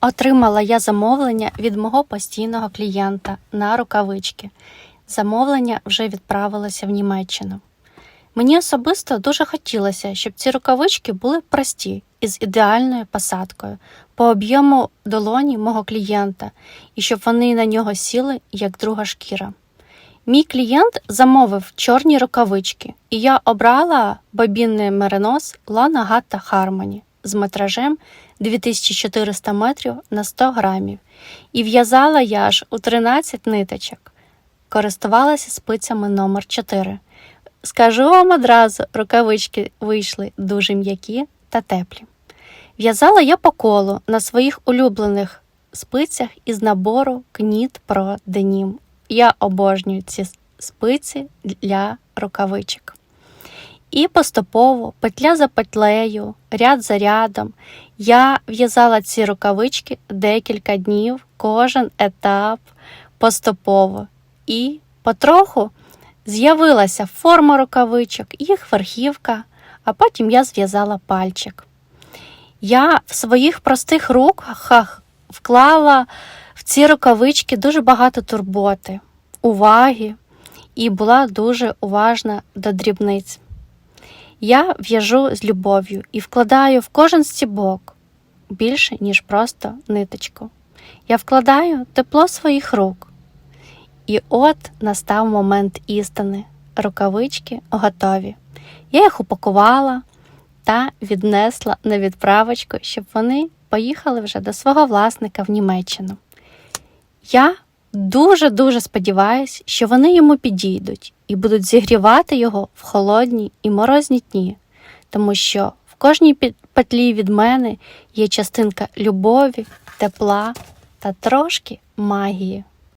Отримала я замовлення від мого постійного клієнта на рукавички. Замовлення вже відправилося в Німеччину. Мені особисто дуже хотілося, щоб ці рукавички були прості із ідеальною посадкою по об'єму долоні мого клієнта і щоб вони на нього сіли як друга шкіра. Мій клієнт замовив чорні рукавички, і я обрала бобінний меринос Lana Gatta Harmony з метражем 2400 метрів на 100 грамів. І в'язала я аж у 13 ниточок. Користувалася спицями номер 4 Скажу вам одразу, рукавички вийшли дуже м'які та теплі. В'язала я по колу на своїх улюблених спицях із набору Кніт Pro Denim. Я обожнюю ці спиці для рукавичок. І поступово, петля за петлею, ряд за рядом, я в'язала ці рукавички декілька днів, кожен етап поступово. І потроху з'явилася форма рукавичок, їх верхівка, а потім я зв'язала пальчик. Я в своїх простих руках вклала в ці рукавички дуже багато турботи, уваги і була дуже уважна до дрібниць. Я в'яжу з любов'ю і вкладаю в кожен стібок більше, ніж просто ниточку. Я вкладаю тепло своїх рук. І от настав момент істини. Рукавички готові. Я їх упакувала та віднесла на відправочку, щоб вони поїхали вже до свого власника в Німеччину. Я дуже-дуже сподіваюсь, що вони йому підійдуть і будуть зігрівати його в холодні і морозні дні, тому що в кожній петлі від мене є частинка любові, тепла та трошки магії.